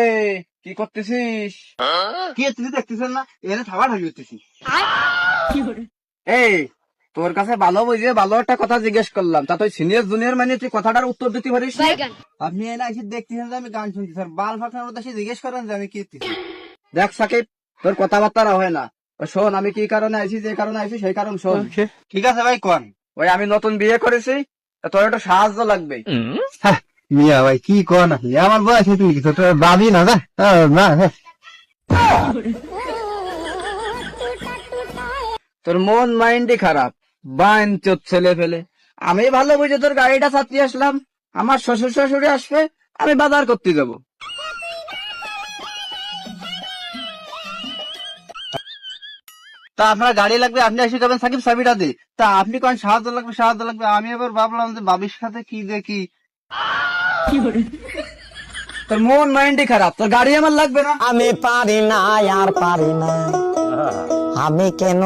এই কি করতেছিস? কি তুই দেখতেছেন না? এখানে করতেছি এই তোর কাছে ভালো বুঝে ভালো একটা কথা জিজ্ঞেস করলাম। তা তুই সিনিয়র জুনিয়র মানে তুই কথাটার উত্তর দিতে পারিস? আপনি এনে এসে দেখতেছেন যে আমি গান শুনছি। স্যার বাল ফাটানোর উদ্দেশ্যে জিজ্ঞেস করেন যে আমি কি দেখ সাকিব তোর কথাবার্তা হয় না। শোন আমি কি কারণে আইছি যে কারণে আইছি সেই কারণ শোন। ঠিক আছে ভাই কোন? ওই আমি নতুন বিয়ে করেছি তোর একটা সাহায্য লাগবে মিয়া ভাই, কি কোন? আমার বয়স তুমি কিছু তোর না না না তোর মন মাইন্ডই খারাপ। বাইন চোদ ছেলে ফেলে। আমি ভালো বুঝে তোর গাড়িটা চালিয়ে আসলাম। আমার শ্বশুর শাশুড়ি আসবে, আমি বাজার করতে যাব। তা আপনার গাড়ি লাগবে, আপনি এসে যাবেন সাকিব চাবিটা দি তা আপনি কোন সাহায্য লাগবে সাহায্য লাগবে? আমি এবার ভাবলাম যে বাবির সাথে কি দেখি? তোর মন মাইন্ডই খারাপ, তোর গাড়ি আমার লাগবে না। আমি পারি না, আর পারি না। আমি কেন